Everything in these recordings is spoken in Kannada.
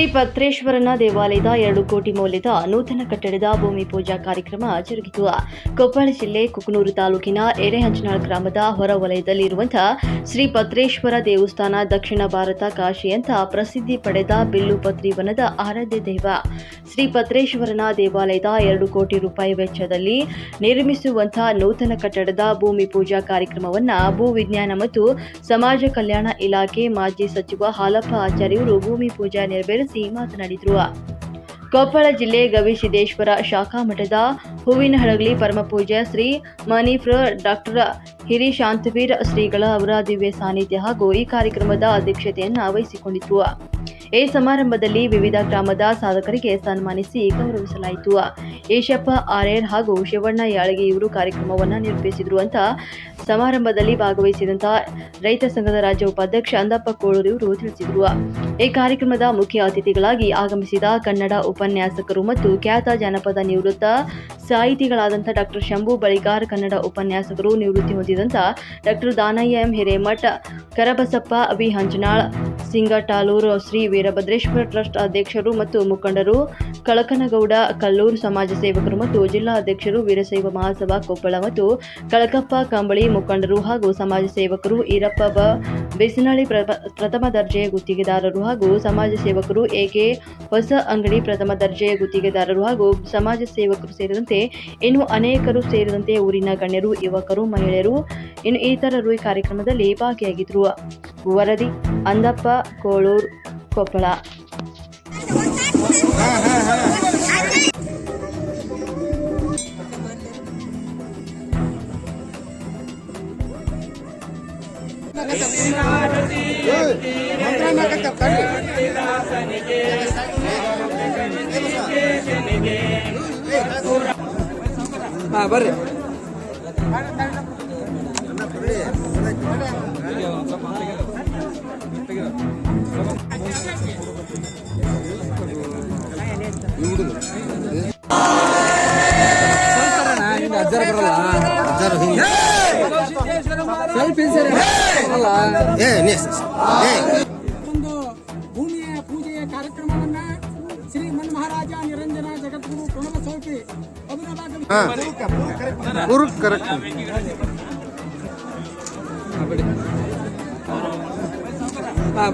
ಶ್ರೀ ಪತ್ರೇಶ್ವರನ ದೇವಾಲಯದ ಎರಡು ಕೋಟಿ ಮೌಲ್ಯದ ನೂತನ ಕಟ್ಟಡದ ಭೂಮಿ ಪೂಜಾ ಕಾರ್ಯಕ್ರಮ ಜರುಗಿತು. ಕೊಪ್ಪಳ ಜಿಲ್ಲೆ ಕುಕನೂರು ತಾಲೂಕಿನ ಎರೆಹಂಚನಾಳ್ ಗ್ರಾಮದ ಹೊರವಲಯದಲ್ಲಿರುವಂತಹ ಶ್ರೀ ಪತ್ರೇಶ್ವರ ದೇವಸ್ಥಾನ ದಕ್ಷಿಣ ಭಾರತ ಕಾಶಿ ಅಂತ ಪ್ರಸಿದ್ಧಿ ಪಡೆದ ಬಿಲ್ಲುಪತ್ರಿ ವನದ ಆರಾಧ್ಯ ದೈವ. ಶ್ರೀ ಪತ್ರೇಶ್ವರನ ದೇವಾಲಯದ ಎರಡು ಕೋಟಿ ರೂಪಾಯಿ ವೆಚ್ಚದಲ್ಲಿ ನಿರ್ಮಿಸುವಂತಹ ನೂತನ ಕಟ್ಟಡದ ಭೂಮಿ ಪೂಜಾ ಕಾರ್ಯಕ್ರಮವನ್ನ ಭೂ ವಿಜ್ಞಾನ ಮತ್ತು ಸಮಾಜ ಕಲ್ಯಾಣ ಇಲಾಖೆ ಮಾಜಿ ಸಚಿವ ಹಾಲಪ್ಪ ಆಚಾರ್ಯರು ಭೂಮಿ ಪೂಜಾ ನೆರವೇರಿಸಿ ಮಾತನಾಡಿದರು ಕೊಪ್ಪಳ ಜಿಲ್ಲೆ ಗವಿಸಿದ್ದೇಶ್ವರ ಶಾಖಾ ಮಠದ ಹೂವಿನಹಳಗಲಿ ಪರಮಪೂಜ್ಯ ಶ್ರೀ ಮನೀಫ್ರ ಡಾಕ್ಟರ್ ಹಿರಿಶಾಂತವೀರ್ ಶ್ರೀಗಳ ಅವರ ದಿವ್ಯ ಸಾನ್ನಿಧ್ಯ ಹಾಗೂ ಈ ಕಾರ್ಯಕ್ರಮದ ಅಧ್ಯಕ್ಷತೆಯನ್ನು ವಹಿಸಿಕೊಂಡಿತು ಈ ಸಮಾರಂಭದಲ್ಲಿ ವಿವಿಧ ಗ್ರಾಮದ ಸಾಧಕರಿಗೆ ಸನ್ಮಾನಿಸಿ ಗೌರವಿಸಲಾಯಿತು. ಯಶಪ್ಪ ಆರ್ಯರ್ ಹಾಗೂ ಶಿವಣ್ಣ ಯಾಳಗಿ ಇವರು ಕಾರ್ಯಕ್ರಮವನ್ನು ನಿರೂಪಿಸಿದರು ಅಂತ ಸಮಾರಂಭದಲ್ಲಿ ಭಾಗವಹಿಸಿದಂತಹ ರೈತ ಸಂಘದ ರಾಜ್ಯ ಉಪಾಧ್ಯಕ್ಷ ಅಂದಪ್ಪ ಕೋಳೂರು ಇವರು ತಿಳಿಸಿದರು ಈ ಕಾರ್ಯಕ್ರಮದ ಮುಖ್ಯ ಅತಿಥಿಗಳಾಗಿ ಆಗಮಿಸಿದ ಕನ್ನಡ ಉಪನ್ಯಾಸಕರು ಮತ್ತು ಖ್ಯಾತ ಜನಪದ ನಿವೃತ್ತ ಸಾಹಿತಿಗಳಾದಂಥ ಡಾಕ್ಟರ್ ಶಂಭು ಬಳಿಗಾರ್, ಕನ್ನಡ ಉಪನ್ಯಾಸಕರು ನಿವೃತ್ತಿ ಹೊಂದಿದಂಥ doctor Danayya M Hiremath, Karabasappa Abhi Hanchanal, Singatalur Shri Veerabhadreshwara trust ಅಧ್ಯಕ್ಷರು ಮತ್ತು ಮುಖಂಡರು, ಕಳಕನಗೌಡ ಕಲ್ಲೂರು ಸಮಾಜ ಸೇವಕರು ಮತ್ತು ಜಿಲ್ಲಾ ಅಧ್ಯಕ್ಷರು ವೀರಶೈವ ಮಹಾಸಭಾ ಕೊಪ್ಪಳ ಮತ್ತು ಕಳಕಪ್ಪ ಕಂಬಳಿ ಮುಖಂಡರು ಹಾಗೂ ಸಮಾಜ ಸೇವಕರು ಈರಪ್ಪ ಬ ಬಿಸಿನಳ್ಳಿ ಪ್ರ- ಪ್ರಥಮ ದರ್ಜೆಯ ಗುತ್ತಿಗೆದಾರರು ಹಾಗೂ ಸಮಾಜ ಸೇವಕರು ಎಕೆ ಹೊಸ ಅಂಗಡಿ ಪ್ರಥಮ ದರ್ಜೆಯ ಗುತ್ತಿಗೆದಾರರು ಹಾಗೂ ಸಮಾಜ ಸೇವಕರು ಸೇರಿದಂತೆ ಇನ್ನು ಅನೇಕರು ಸೇರಿದಂತೆ ಊರಿನ ಗಣ್ಯರು, ಯುವಕರು, ಮಹಿಳೆಯರು, ಇನ್ನು ಇತರರು ಈ ಕಾರ್ಯಕ್ರಮದಲ್ಲಿ ಭಾಗಿಯಾಗಿದ್ದರು ವರದಿ, ಅಂದಪ್ಪ, ಕೋಳೂರ್, ಕೊಪ್ಪಳ. ಹಾ ಬರ್ರಿ. ಅಜ್ಜಾರ ಬರಲ್ಲ. ಸ್ವಲ್ಪ ಇನ್ಸರಿ ಬರಲ್ಲ ಒಂದು ಭೂಮಿಯ ಪೂಜೆಯ ಕಾರ್ಯಕ್ರಮವನ್ನ ಶ್ರೀ ಮನ್ ಮಹಾರಾಜ ನಿರಂಜನ ಜಗದ್ಗುರು ಪ್ರಣವ ಸೌತಿ ಅಭಿನವ ಬರ್ರಿ. ಕರೆಕ್ಟ್ ಹಾ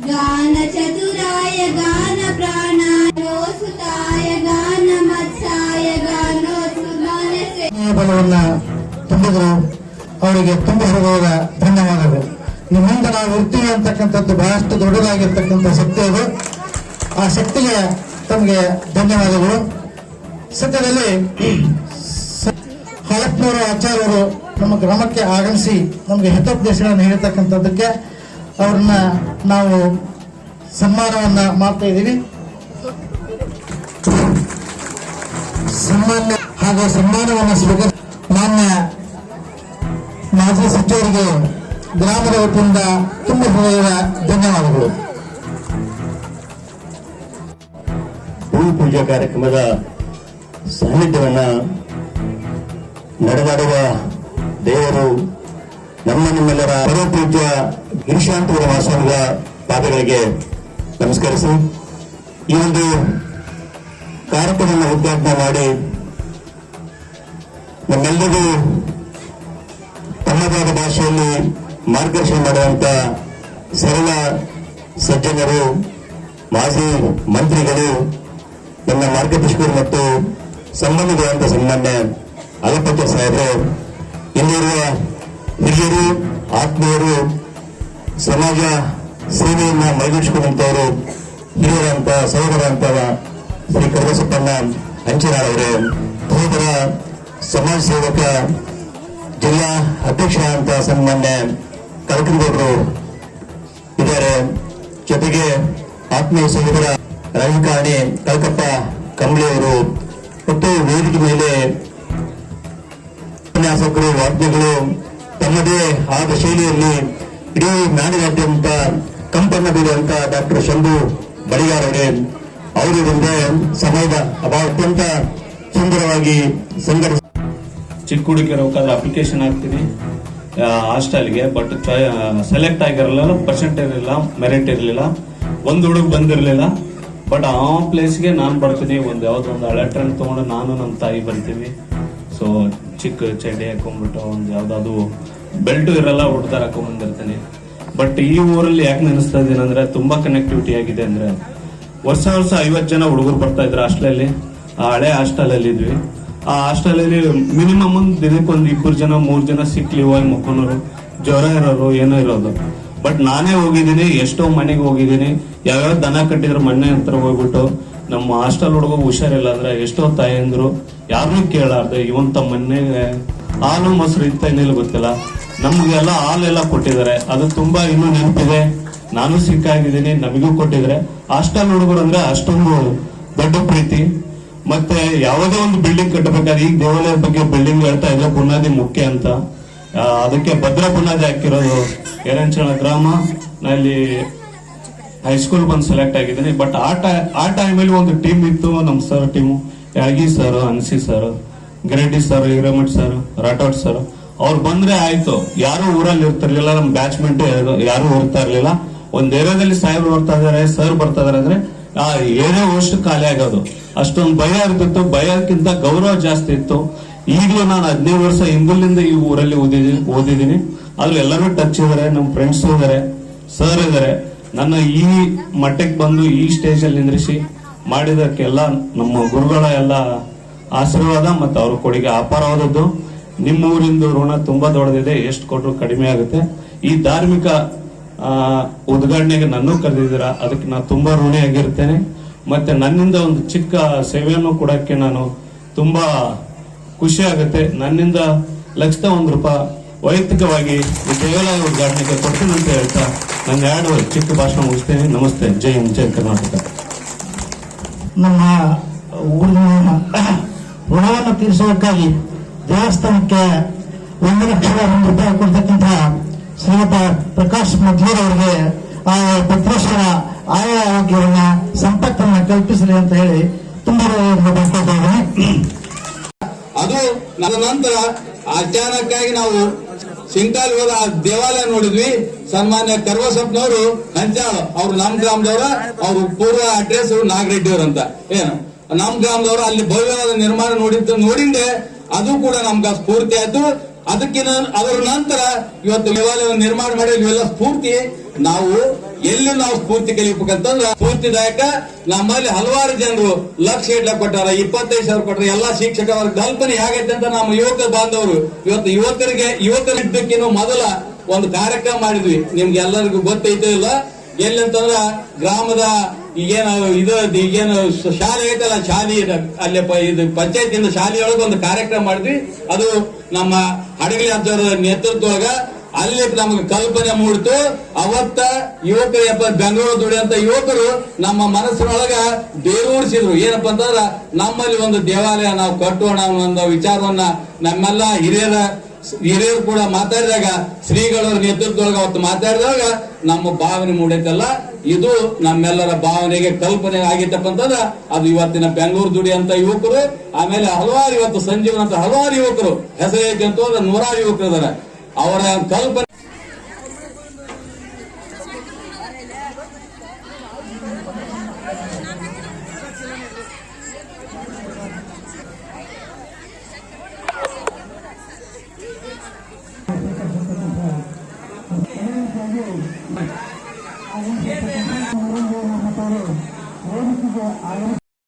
ಬಿಡಿ ಹಾ ಬರ್ರಿ गणेशाय धीमहि गानचतुराय गानप्राणायोसुताय गानमत्साय गानोत्सुगानसे ಬಲವನ್ನ ತುಂಬಿದ್ರು ಅವರಿಗೆ ತುಂಬ ಹೃದಯದ ಧನ್ಯವಾದಗಳು ನಿಮ್ಮ ಮುಂದೆ ನಾವು ಇರ್ತೀವಿ ಅಂತಕ್ಕಂಥದ್ದು ಬಹಳಷ್ಟು ದೊಡ್ಡದಾಗಿರ್ತಕ್ಕಂಥ ಶಕ್ತಿ ಅದು ಆ ಶಕ್ತಿಗೆ ತಮಗೆ ಧನ್ಯವಾದಗಳು ಸದ್ಯದಲ್ಲಿ ಹಳಪ್ನವರ ಆಚಾರ್ಯರು ನಮ್ಮ ಗ್ರಾಮಕ್ಕೆ ಆಗಮಿಸಿ ನಮಗೆ ಹಿತೋಪದೇಶಗಳನ್ನು ಹೇಳಿರ್ತಕ್ಕಂಥದ್ದಕ್ಕೆ ಅವ್ರನ್ನ ನಾವು ಸನ್ಮಾನವನ್ನ ಮಾಡ್ತಾ ಇದ್ದೀವಿ. ಸನ್ಮಾನ್ಯ ಹಾಗೂ ಸನ್ಮಾನವನ್ನು ಸ್ವೀಕರಿಸಿ ಮಾನ್ಯ ಮಾಜಿ ಸಚಿವರಿಗೆ ಗ್ರಾಮದ ವತಿಯಿಂದ ತುಂಬ ಹೃದಯದ ಧನ್ಯವಾದಗಳು. ಭೂಮಿ ಪೂಜಾ ಕಾರ್ಯಕ್ರಮದ ಸಾನ್ನಿಧ್ಯವನ್ನ ನಡೆದಾಡುವ ದೇವರು ನಮ್ಮ ನಿಮ್ಮೆಲ್ಲರ ಪರಮಪೂಜ್ಯ ಗಿರಿಶಾಂತವರ ವಾಸವದ ಪಾದಗಳಿಗೆ ನಮಸ್ಕರಿಸಿ, ಈ ಒಂದು ಕಾರ್ಯಕ್ರಮವನ್ನು ಉದ್ಘಾಟನೆ ಮಾಡಿ ನಮ್ಮೆಲ್ಲರಿಗೂ ತಮ್ಮದಾದ ಭಾಷೆಯಲ್ಲಿ ಮಾರ್ಗದರ್ಶನ ಮಾಡುವಂತ ಸರಳ ಸಜ್ಜನರು, ಮಾಜಿ ಮಂತ್ರಿಗಳು, ನನ್ನ ಮಾರ್ಗದರ್ಶಕರು ಮತ್ತು ಸಂಬಂಧಿಗಳಂತ ಸನ್ಮಾನ್ಯ ಅಲಪತ್ರ ಸಾಹೇಬರು, ಇಲ್ಲಿರುವ ಹಿರಿಯರು ಆತ್ಮೀಯರು, ಸಮಾಜ ಸೇವೆಯನ್ನ ಮೈಗೂಡಿಸಿಕೊಂಡಂತವರು ಹಿರಿಯರಂತ ಸಹೋದರಂತ ಶ್ರೀ ಕರಬಸಪ್ಪಣ್ಣ ಹಂಚಿನಾಳವರು ಸಹೋದರ, ಸಮಾಜ ಸೇವಕ, ಜಿಲ್ಲಾ ಅಧ್ಯಕ್ಷ ಅಂತ ಸನ್ಮಾನ್ಯ ಕಲಕಂಗೌಡರು ಇದ್ದಾರೆ. ಜೊತೆಗೆ ಆತ್ಮೀಯ ಸಹೋದರ ರಾಜಕಾರಣಿ ಕಳಕಪ್ಪ ಕಂಬಳಿಯವರು ಮತ್ತು ವೇದಿಕೆ ಮೇಲೆ ಉಪನ್ಯಾಸಕರು ವಾಗ್ಮಿಗಳು ತಮ್ಮದೇ ಆದ ಶೈಲಿಯಲ್ಲಿ ಇಡೀ ನಾಡಿನಾದ್ಯಂತ ಕಂಪನ್ನ ಬೀರುವಂತ ಡಾಕ್ಟರ್ ಶಂಭು ಬಳಿಗಾರ್ ಅವರೇ ಅವರಿಂದ ಸಮಯದ ಅಭಾವ ಅತ್ಯಂತ ಸುಂದರವಾಗಿ ಸಂಘಟಿಸ ಚಿಕ್ಕ ಹುಡುಗಿಯರು ಹೋಗಾದ್ರೆ ಅಪ್ಲಿಕೇಶನ್ ಹಾಕ್ತೀನಿ ಹಾಸ್ಟೆಲ್ಗೆ ಬಟ್ ಸೆಲೆಕ್ಟ್ ಆಗಿರಲಿಲ್ಲ ಪರ್ಸೆಂಟ್ ಇರಲಿಲ್ಲ ಮೆರಿಟ್ ಇರಲಿಲ್ಲ, ಒಂದು ಹುಡುಗ ಬಂದಿರಲಿಲ್ಲ. ಬಟ್ ಆ ಪ್ಲೇಸ್ಗೆ ನಾನು ಬರ್ತೀನಿ, ಒಂದು ಯಾವುದೋ ಒಂದು ತೊಗೊಂಡು ನಾನು ನಮ್ಮ ತಾಯಿ ಬರ್ತೀವಿ ಸೊ ಚಿಕ್ಕ ಚಡ್ಡಿ ಹಾಕೊಂಡ್ಬಿಟ್ಟು ಒಂದು ಯಾವ್ದಾದ್ರು ಬೆಲ್ಟು ಇರಲ್ಲ ಹುಡ್ತಾರ ಬಂದಿರ್ತೀನಿ. ಬಟ್ ಈ ಊರಲ್ಲಿ ಯಾಕೆ ನೆನೆಸ್ತಾ ಇದ್ದೀನಿ ಅಂದ್ರೆ ತುಂಬಾ ಕನೆಕ್ಟಿವಿಟಿ ಆಗಿದೆ ಅಂದ್ರೆ ವರ್ಷ ವರ್ಷ ಐವತ್ತು ಜನ ಹುಡುಗರು ಬರ್ತಾ ಇದ್ರು ಹಾಸ್ಟೆಲಲ್ಲಿ. ಆ ಹಳೆ ಹಾಸ್ಟೆಲ್ ಅಲ್ಲಿ ಇದ್ವಿ. ಆ ಹಾಸ್ಟೆಲಲ್ಲಿ ಮಿನಿಮಮ್ ಒಂದು ದಿನಕ್ಕೆ ಒಂದು ಇಬ್ಬರು ಜನ, ಮೂರ್ ಜನ ಸಿಕ್ಲಿ ಹೋಗಿ ಆಗಿ ಜ್ವರ ಇರೋರು, ಏನೋ ಇರೋದು. ಬಟ್ ನಾನೇ ಹೋಗಿದ್ದೀನಿ, ಎಷ್ಟೋ ಮನೆಗೆ ಹೋಗಿದ್ದೀನಿ. ಯಾವ್ಯಾವ ದನ ಕಟ್ಟಿದ್ರು ಮಣ್ಣೆ ಹತ್ರ ಹೋಗ್ಬಿಟ್ಟು. ನಮ್ಮ ಹಾಸ್ಟೆಲ್ ಹುಡುಗ ಹುಷಾರಿಲ್ಲ ಅಂದ್ರೆ ಎಷ್ಟೋ ತಾಯಂದ್ರು ಯಾರನ್ನೂ ಕೇಳಾರ್ದೆ, ಇವಂತ ತಮ್ಮ ಮನೆಗೆ ಹಾಲು, ಮೊಸರು ಇಂತ ಏನಿಲ್ಲ ಗೊತ್ತಿಲ್ಲ. ನಮ್ಗೆಲ್ಲ ಹಾಲೆಲ್ಲ ಕೊಟ್ಟಿದ್ದಾರೆ. ಅದು ತುಂಬಾ ಇನ್ನೂ ನೆನಪಿದೆ. ನಾನು ಸಿಕ್ಕಾಗಿದ್ದೀನಿ, ನಮಗೂ ಕೊಟ್ಟಿದ್ದಾರೆ. ಹಾಸ್ಟೆಲ್ ಹುಡುಗರು ಅಂದ್ರೆ ಅಷ್ಟೊಂದು ದೊಡ್ಡ ಪ್ರೀತಿ. ಮತ್ತೆ ಯಾವುದೇ ಒಂದು ಬಿಲ್ಡಿಂಗ್ ಕಟ್ಟಬೇಕಾದ್ರೆ ಈಗ ದೇವಾಲಯದ ಬಗ್ಗೆ ಬಿಲ್ಡಿಂಗ್ ಹೇಳ್ತಾ ಇದ್ರೆ ಬುನಾದಿ ಮುಖ್ಯ ಅಂತ. ಅದಕ್ಕೆ ಭದ್ರ ಬುನಾದಿ ಹಾಕಿರೋದು ಎರಂಚಳ ಗ್ರಾಮ. ನಲ್ಲಿ ಹೈಸ್ಕೂಲ್ ಬಂದು ಸೆಲೆಕ್ಟ್ ಆಗಿದ್ದೀನಿ. ಬಟ್ ಆ ಟೈ, ಆ ಟೈಮಲ್ಲಿ ಒಂದು ಟೀಮ್ ಇತ್ತು ನಮ್ಮ ಸರ್ ಟೀಮು ಯಾಗಿ ಸರ್ ಅನ್ಸಿ sir ಗ್ರೇಡಿ sir Hiremath sir Rathod sir ಅವ್ರು ಬಂದ್ರೆ ಆಯ್ತು. ಯಾರು ಊರಲ್ಲಿ ಇರ್ತಿರ್ಲಿಲ್ಲ ನಮ್ಮ ಬ್ಯಾಚ್ಮೆಂಟ್ ಯಾರು ಇರ್ತಾ ಇರ್ಲಿಲ್ಲ ಒಂದ್ ಏರಿಯಾದಲ್ಲಿ ಸಾಹೇಬ್ರು ಬರ್ತಾ ಇದಾರೆ ಸರ್ ಬರ್ತಾ ಇದಾರೆ ಅಂದ್ರೆ, ಆ ಏರಿಯಾ ಅಷ್ಟು ಖಾಲಿ ಆಗೋದು. ಅಷ್ಟೊಂದು ಭಯ ಇರ್ತಿತ್ತು. ಭಯಕ್ಕಿಂತ ಗೌರವ ಜಾಸ್ತಿ ಇತ್ತು. ಈಗಲೂ ನಾನು ಹದಿನೈದು ವರ್ಷ ಹಿಂದಲಿಂದ ಈ ಊರಲ್ಲಿ ಓದಿದೀನಿ ಓದಿದ್ದೀನಿ ಆದ್ರೆ ಎಲ್ಲರೂ ಟಚ್ ಇದಾರೆ ನಮ್ಮ ಫ್ರೆಂಡ್ಸ್ ಇದಾರೆ ಸರ್ ಇದಾರೆ. ನನ್ನ ಈ ಮಟ್ಟಕ್ಕೆ ಬಂದು ಈ ಸ್ಟೇಜ್ ಅಲ್ಲಿ ನಿಂದ್ರಿಸಿ ಮಾಡಿದಕ್ಕೆಲ್ಲ ನಮ್ಮ ಗುರುಗಳ ಎಲ್ಲ ಆಶೀರ್ವಾದ ಮತ್ತು ಅವ್ರ ಕೊಡುಗೆ ಅಪಾರವಾದದ್ದು. ನಿಮ್ಮ ಊರಿಂದು ಋಣ ತುಂಬಾ ದೊಡ್ಡದಿದೆ, ಎಷ್ಟು ಕೊಟ್ಟರು ಕಡಿಮೆ ಆಗುತ್ತೆ. ಈ ಧಾರ್ಮಿಕ ಉದ್ಘಾಟನೆಗೆ ನನ್ನೂ ಕರೆದಿದ್ದೀರಾ, ಅದಕ್ಕೆ ನಾನು ತುಂಬಾ ಋಣಿಯಾಗಿರ್ತೇನೆ ಮತ್ತೆ ನನ್ನಿಂದ ಒಂದು ಚಿಕ್ಕ ಸೇವೆಯನ್ನು ಕೊಡೋಕ್ಕೆ ನಾನು ತುಂಬಾ ಖುಷಿ ಆಗುತ್ತೆ. ನನ್ನಿಂದ ಲಕ್ಷದ ಒಂದು ರೂಪಾಯಿ ವೈಯಕ್ತಿಕವಾಗಿ ಈ ದೇವಾಲಯ ಉದ್ಘಾಟನೆಗೆ ಕೊಡ್ತೀನಿ ಅಂತ ಹೇಳ್ತಾ ನನ್ನ ಎರಡು ಚಿಕ್ಕ ಭಾಷಣ ಮುಗಿಸ್ತೇನೆ. ನಮಸ್ತೆ. ಜೈ ಹಿಂದ್, ಜೈ ಕರ್ನಾಟಕ. ನಮ್ಮ ಊರಿನ ಋಣವನ್ನು ತೀರಿಸುವುದಕ್ಕಾಗಿ ದೇವಸ್ಥಾನಕ್ಕೆ ಒಂದು ಲಕ್ಷದ ಒಂದು ರೂಪಾಯಿ ಕೊಡ್ತಕ್ಕಂಥ ಶ್ರೀಮತ ಪ್ರಕಾಶ್ ಮಧ್ವರ್ ಅವರಿಗೆ ಆ ಪತ್ರೇಶ್ವರ ಆಯ ಆರೋಗ್ಯವನ್ನ ಸಂಪತ್ತನ್ನ ಕಲ್ಪಿಸಲಿ ಅಂತ ಹೇಳಿ ತುಂಬಾ ಬರ್ಕೊಳ್ತಾ ಅದು ನನ್ನ ನಂತರ ಅಚಾನಕ್ಕಾಗಿ ನಾವು ಸಿಂಟಾಲ್ ಹೋದ ಆ ದೇವಾಲಯ ನೋಡಿದ್ವಿ. ಸನ್ಮಾನ್ಯ ಕರ್ವಸಪ್ಪನವರು ಹಂಚಾಳ ಅವ್ರು ನಮ್ ಗ್ರಾಮದವರ, ಅವ್ರ ಪೂರ್ವ ಅಡ್ರೆಸ್ ನಾಗರೆಡ್ಡಿ ಅವ್ರಂತ ಏನು? ನಮ್ ಗ್ರಾಮದವರು ಅಲ್ಲಿ ಭವ್ಯವಾದ ನಿರ್ಮಾಣ ನೋಡಿದ್ದು ನೋಡಿಂದೆ ಅದು ಕೂಡ ನಮ್ಗೆ ಸ್ಫೂರ್ತಿ ಆಯ್ತು. ಅದಕ್ಕಿಂತ ಅದರ ನಂತರ ಇವತ್ತು ದೇವಾಲಯವನ್ನು ನಿರ್ಮಾಣ ಮಾಡಿ ಇವೆಲ್ಲ ಸ್ಫೂರ್ತಿ. ನಾವು ಎಲ್ಲಿ ನಾವು ಸ್ಫೂರ್ತಿ ಕಲಿಬೇಕಂತಂದ್ರೆ ಸ್ಫೂರ್ತಿದಾಯಕ ನಮ್ಮಲ್ಲಿ ಹಲವಾರು ಜನರು ಲಕ್ಷ ಇಟ್ಲ ಕೊಟ್ಟಾರ, ಇಪ್ಪತ್ತೈದು ಸಾವಿರ ಕೊಟ್ಟಾರ, ಎಲ್ಲಾ ಶಿಕ್ಷಕರ ಕಲ್ಪನೆ ಹೇಗೈತೆ ಅಂತ ನಮ್ಮ ಯುವಕ ಬಾಂಧವರು. ಇವತ್ತು ಯುವಕರಿಗೆ ಯುವಕರಿದ್ದಕ್ಕಿನ್ನು ಮೊದಲ ಒಂದು ಕಾರ್ಯಕ್ರಮ ಮಾಡಿದ್ವಿ. ನಿಮ್ಗೆ ಎಲ್ಲರಿಗೂ ಗೊತ್ತೈತೋ ಇಲ್ಲ? ಎಲ್ಲಿ ಅಂತಂದ್ರ ಗ್ರಾಮದ ಈಗೇನು ಇದು ಈಗೇನು ಶಾಲೆ ಐತಲ್ಲ, ಶಾಲೆ ಅಲ್ಲಿ ಇದು ಪಂಚಾಯತಿಯಿಂದ ಶಾಲೆಯೊಳಗೆ ಒಂದು ಕಾರ್ಯಕ್ರಮ ಮಾಡಿದ್ವಿ. ಅದು ನಮ್ಮ ಹಡಗಲಿ ಅಜ್ಜರ ನೇತೃತ್ವದಾಗ ಅಲ್ಲಿ ನಮಗೆ ಕಲ್ಪನೆ ಮೂಡ್ತು. ಅವತ್ತ ಯುವಕರು ಯಪ್ಪ ಬೆಂಗಳೂರು ದುಡಿಯಂತ ಯುವಕರು ನಮ್ಮ ಮನಸ್ಸಿನೊಳಗ ಬೇರೂರಿಸಿದ್ರು. ಏನಪ್ಪ ಅಂತಂದ್ರ ನಮ್ಮಲ್ಲಿ ಒಂದು ದೇವಾಲಯ ನಾವು ಕಟ್ಟೋಣ ಅನ್ನೋ ವಿಚಾರವನ್ನ ನಮ್ಮೆಲ್ಲ ಹಿರಿಯರ, ಹಿರಿಯರು ಕೂಡ ಮಾತಾಡಿದಾಗ ಶ್ರೀಗಳವರ ನೇತೃತ್ವದೊಳಗೆ ಅವತ್ತು ಮಾತಾಡಿದಾಗ ನಮ್ಮ ಭಾವನೆ ಮೂಡೈತಲ್ಲ. ಇದು ನಮ್ಮೆಲ್ಲರ ಭಾವನೆಗೆ ಕಲ್ಪನೆ ಆಗಿತ್ತಪ್ಪ ಅಂತಂದ್ರ ಅದು ಇವತ್ತಿನ ಬೆಂಗಳೂರು ದುಡಿಯಂತ ಯುವಕರು, ಆಮೇಲೆ ಹಲವಾರು ಇವತ್ತು ಸಂಜೀವನ ಅಂತ ಹಲವಾರು ಯುವಕರು, ಹೆಸರೈತಿ ಅಂತ ಹೋದ್ರೆ ನೂರಾರು ಯುವಕರು ಅವರ ಕಲ್ಪನೆ